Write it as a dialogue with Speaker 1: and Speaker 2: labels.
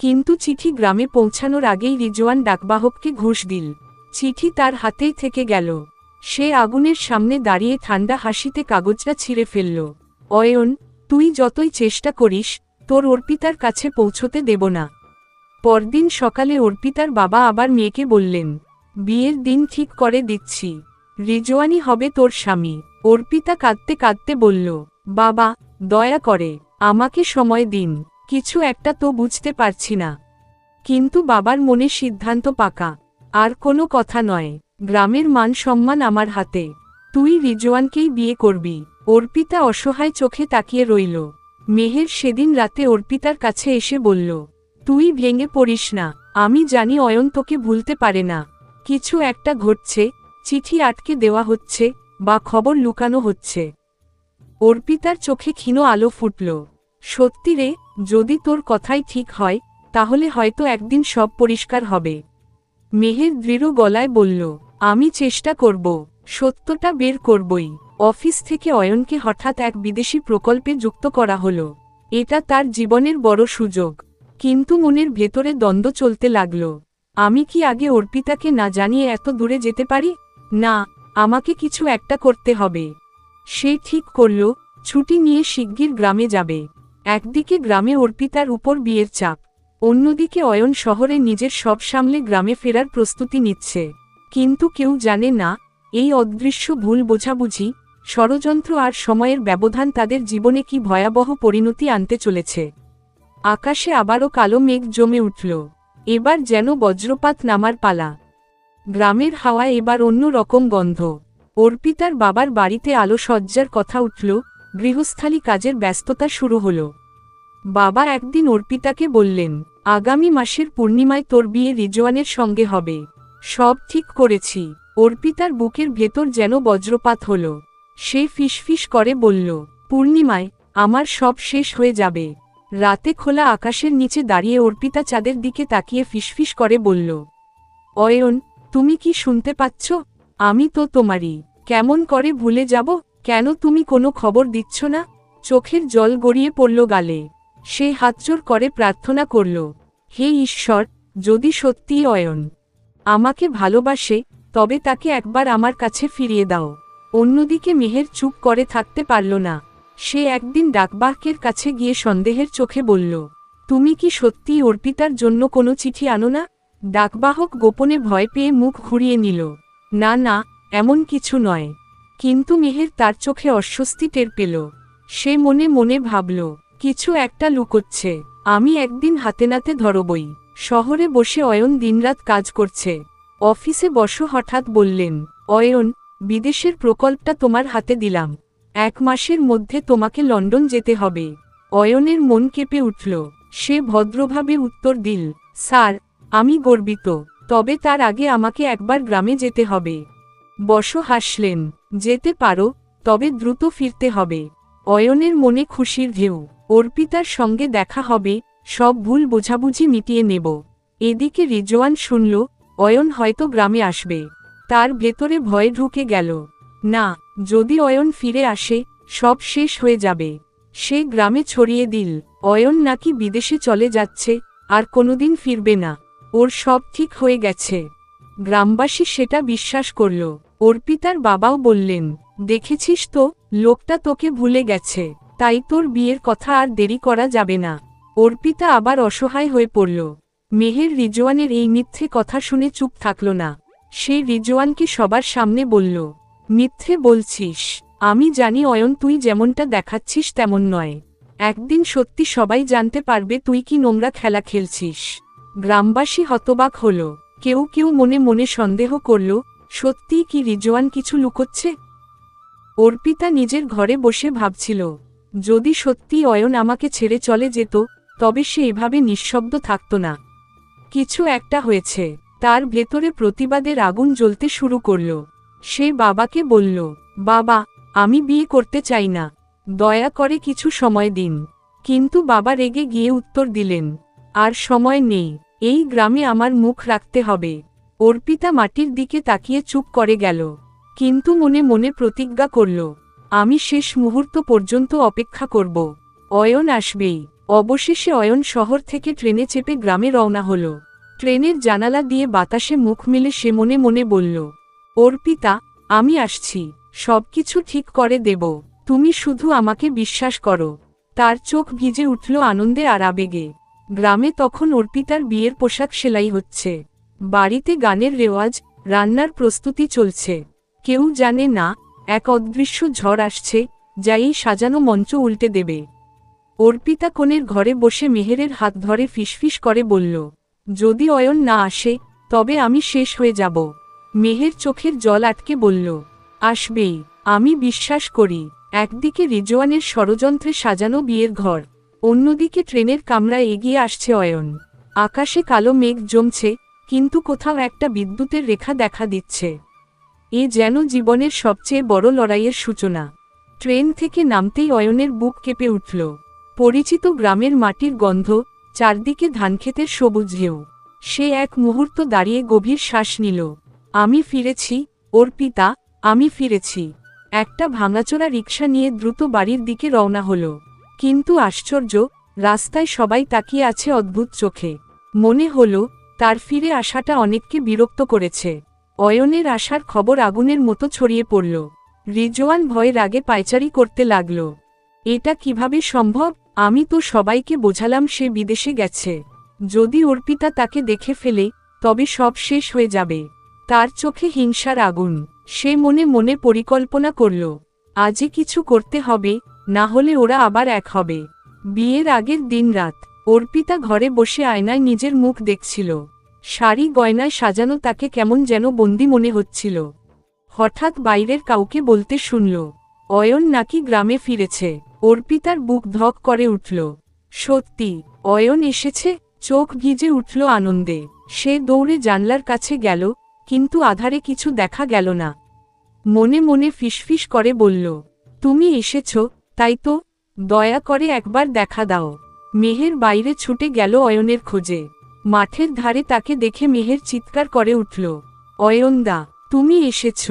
Speaker 1: কিন্তু চিঠি গ্রামে পৌঁছানোর আগেই রিজওয়ান ডাকবাহককে ঘুষ দিল। চিঠি তার হাতেই থেকে গেল। সে আগুনের সামনে দাঁড়িয়ে ঠান্ডা হাসিতে কাগজটা ছিঁড়ে ফেলল। অয়ন, তুই যতই চেষ্টা করিস, তোর অর্পিতার কাছে পৌঁছতে দেব না পরদিন সকালে অর্পিতার বাবা আবার মেয়েকে বললেন, বিয়ের দিন ঠিক করে দিচ্ছি। রিজওয়ানি হবে তোর স্বামী অর্পিতা কাঁদতে কাঁদতে বলল, বাবা, দয়া করে, আমাকে সময় দিন। কিছু একটা তো বুঝতে পারছি না। কিন্তু বাবার মনে সিদ্ধান্ত পাকা। আর কোনো কথা নয়, গ্রামের মান সম্মান আমার হাতে। তুই রিজওয়ানকেই বিয়ে করবি। অর্পিতা অসহায় চোখে তাকিয়ে রইল। মেহের সেদিন রাতে অর্পিতার কাছে এসে বলল, তুই ভেঙে পড়িস না। আমি জানি অয়ন তোকে ভুলতে পারে না। কিছু একটা ঘটছে, চিঠি আটকে দেওয়া হচ্ছে, বা খবর লুকানো হচ্ছে। অর্পিতার চোখে ক্ষীণ আলো ফুটল। সত্যি রে যদি তোর কথাই ঠিক হয়, তাহলে হয়তো একদিন সব পরিষ্কার হবে। মেহের দৃঢ় গলায় বলল, আমি চেষ্টা করব, সত্যটা বের করবই। অফিস থেকে অয়নকে হঠাৎ এক বিদেশি প্রকল্পে যুক্ত করা হলো। এটা তার জীবনের বড় সুযোগ। কিন্তু মনের ভেতরে দ্বন্দ্ব চলতে লাগল। আমি কি আগে অর্পিতাকে না জানিয়ে এত দূরে যেতে পারি? না, আমাকে কিছু একটা করতে হবে। সে ঠিক করল, ছুটি নিয়ে শিগগির গ্রামে যাবে। একদিকে গ্রামে অর্পিতার উপর বিয়ের চাপ, অন্যদিকে অয়ন শহরে নিজের সব সামলে গ্রামে ফেরার প্রস্তুতি নিচ্ছে। কিন্তু কেউ জানে না, এই অদৃশ্য ভুল বোঝাবুঝি, ষড়যন্ত্র আর সময়ের ব্যবধান তাদের জীবনে কি ভয়াবহ পরিণতি আনতে চলেছে। আকাশে আবারও কালো মেঘ জমে উঠল, এবার যেন বজ্রপাত নামার পালা। গ্রামের হাওয়া এবার অন্য রকম গন্ধ, অর্পিতার বাবার বাড়িতে আলো সজ্জার কথা উঠল গৃহস্থালী কাজের ব্যস্ততা শুরু হল। বাবা একদিন অর্পিতাকে বললেন, আগামী মাসের পূর্ণিমায় তোর বিয়ে রিজওয়ানের সঙ্গে হবে। সব ঠিক করেছি। অর্পিতার বুকের ভেতর যেন বজ্রপাত হল। সে ফিসফিস করে বলল, পূর্ণিমায় আমার সব শেষ হয়ে যাবে। রাতে খোলা আকাশের নিচে দাঁড়িয়ে অর্পিতা চাঁদের দিকে তাকিয়ে ফিসফিস করে বলল, অয়ন, তুমি কি শুনতে পাচ্ছ? আমি তো তোমারই। কেমন করে ভুলে যাব? কেন তুমি কোনো খবর দিচ্ছ না? চোখের জল গড়িয়ে পড়ল গালে। সে হাতজোর করে প্রার্থনা করল, হে ঈশ্বর, যদি সত্যিই অয়ন আমাকে ভালোবাসে, তবে তাকে একবার আমার কাছে ফিরিয়ে দাও। অন্যদিকে মেহের চুপ করে থাকতে পারল না। সে একদিন ডাকবাহকের কাছে গিয়ে সন্দেহের চোখে বলল, তুমি কি সত্যিই অর্পিতার জন্য কোনো চিঠি আনো না? ডাকবাহক গোপনে ভয় পেয়ে মুখ ঘুরিয়ে নিল, না না, এমন কিছু নয়। কিন্তু মেহের তার চোখে অস্বস্তি টের পেল। সে মনে মনে ভাবল, কিছু একটা লুকোচ্ছে। আমি একদিন হাতে নাতে ধরবই। শহরে বসে অয়ন দিনরাত কাজ করছে। অফিসে বসো হঠাৎ বললেন, অয়ন, বিদেশের প্রকল্পটা তোমার হাতে দিলাম। এক মাসের মধ্যে তোমাকে লন্ডন যেতে হবে। অয়নের মন কেঁপে উঠল। সে ভদ্রভাবে উত্তর দিল, স্যার, আমি গর্বিত। তবে তার আগে আমাকে একবার গ্রামে যেতে হবে। বস হাসলেন। যেতে পারো, তবে দ্রুত ফিরতে হবে। অয়নের মনে খুশির ঢেউ। অর্পিতার সঙ্গে দেখা হবে, সব ভুল বোঝাবুঝি মিটিয়ে নেব। এদিকে রিজওয়ান শুনল, অয়ন হয়তো গ্রামে আসবে। তার ভেতরে ভয়ে ঢুকে গেল। না, যদি অয়ন ফিরে আসে, সব শেষ হয়ে যাবে। সে গ্রামে ছড়িয়ে দিল। অয়ন নাকি বিদেশে চলে যাচ্ছে, আর কোনোদিন ফিরবে না। ওর সব ঠিক হয়ে গেছে। গ্রামবাসী সেটা বিশ্বাস করল। অর্পিতার বাবাও বললেন, দেখেছিস তো, লোকটা তোকে ভুলে গেছে, তাই তোর বিয়ের কথা আর দেরি করা যাবে না। অর্পিতা আবার অসহায় হয়ে পড়ল। মেহের রিজওয়ানের এই মিথ্যে কথা শুনে চুপ থাকল না। সে রিজওয়ানকে সবার সামনে বলল, মিথ্যে বলছিস, আমি জানি অয়ন তুই যেমনটা দেখাচ্ছিস তেমন নয়। একদিন সত্যি সবাই জানতে পারবে তুই কি নোংরা খেলা খেলছিস। গ্রামবাসী হতবাক হল, কেউ কেউ মনে মনে সন্দেহ করল সত্যিই কি রিজওয়ান কিছু লুকোচ্ছে? অর্পিতা নিজের ঘরে বসে ভাবছিল, যদি সত্যি অয়ন আমাকে ছেড়ে চলে যেত, তবে সে এভাবে নিঃশব্দ থাকত না। কিছু একটা হয়েছে, তার ভেতরে প্রতিবাদের আগুন জ্বলতে শুরু করল। সে বাবাকে বলল, বাবা, আমি বিয়ে করতে চাই না। দয়া করে কিছু সময় দিন। কিন্তু বাবা রেগে গিয়ে উত্তর দিলেন, আর সময় নেই, এই গ্রামে আমার মুখ রাখতে হবে। অর্পিতা মাটির দিকে তাকিয়ে চুপ করে গেল। কিন্তু মনে মনে প্রতিজ্ঞা করল, আমি শেষ মুহূর্ত পর্যন্ত অপেক্ষা করব। অয়ন আসবেই। অবশেষে অয়ন শহর থেকে ট্রেনে চেপে গ্রামে রওনা হল। ট্রেনের জানালা দিয়ে বাতাসে মুখ মিলে সে মনে মনে বলল, অর্পিতা, আমি আসছি। সবকিছু ঠিক করে দেব। তুমি শুধু আমাকে বিশ্বাস করো। তার চোখ ভিজে উঠল আনন্দে আর আবেগে। গ্রামে তখন অর্পিতার বিয়ের পোশাক সেলাই হচ্ছে। বাড়িতে গানের রেওয়াজ, রান্নার প্রস্তুতি চলছে। কেউ জানে না, এক অদৃশ্য ঝড় আসছে, যা এই সাজানো মঞ্চ উল্টে দেবে। অর্পিতা কোণের ঘরে বসে মেহেরের হাত ধরে ফিসফিস করে বলল, যদি অয়ন না আসে, তবে আমি শেষ হয়ে যাব। মেহের চোখের জল আটকে বলল, আসবেই, আমি বিশ্বাস করি। একদিকে রিজওয়ানের ষড়যন্ত্রে সাজানো বিয়ের ঘর, অন্যদিকে ট্রেনের কামরায় এগিয়ে আসছে অয়ন। আকাশে কালো মেঘ জমছে কিন্তু কোথাও একটা বিদ্যুতের রেখা দেখা দিচ্ছে। এ যেন জীবনের সবচেয়ে বড় লড়াইয়ের সূচনা। ট্রেন থেকে নামতেই অয়নের বুক কেঁপে উঠল। পরিচিত গ্রামের মাটির গন্ধ, চারদিকে ধানক্ষেতের সবুজ ঢেউ। সে এক মুহূর্ত দাঁড়িয়ে গভীর শ্বাস নিল। আমি ফিরেছি, ওর পিতা, আমি ফিরেছি। একটা ভাঙাচোরা রিক্সা নিয়ে দ্রুত বাড়ির দিকে রওনা হল। কিন্তু আশ্চর্য, রাস্তায় সবাই তাকিয়ে আছে অদ্ভুত চোখে। মনে হল তার ফিরে আসাটা অনেককে বিরক্ত করেছে। অয়নের আসার খবর আগুনের মতো ছড়িয়ে পড়ল। রিজওয়ান ভয়ের আগে পায়চারি করতে লাগল। এটা কীভাবে সম্ভব? আমি তো সবাইকে বোঝালাম সে বিদেশে গেছে। যদি অর্পিতা তাকে দেখে ফেলে, তবে সব শেষ হয়ে যাবে। তার চোখে হিংসার আগুন। সে মনে মনে পরিকল্পনা করল, আজই কিছু করতে হবে, না হলে ওরা আবার এক হবে। বিয়ের আগের দিন রাত। অর্পিতা ঘরে বসে আয়নায় নিজের মুখ দেখছিল। শাড়ি গয়নায় সাজানো তাকে কেমন যেন বন্দি মনে হচ্ছিল। হঠাৎ বাইরের কাউকে বলতে শুনল, অয়ন নাকি গ্রামে ফিরেছে? অর্পিতার বুক ধক করে উঠল। সত্যি, অয়ন এসেছে? চোখ ভিজে উঠল আনন্দে। সে দৌড়ে জানলার কাছে গেল, কিন্তু আধারে কিছু দেখা গেল না। মনে মনে ফিসফিস করে বলল, তুমি এসেছ, তাই তো? দয়া করে একবার দেখা দাও। মেহের বাইরে ছুটে গেল অয়নের খোঁজে। মাঠের ধারে তাকে দেখে মেহের চিৎকার করে উঠল, অয়নদা, তুমি এসেছ।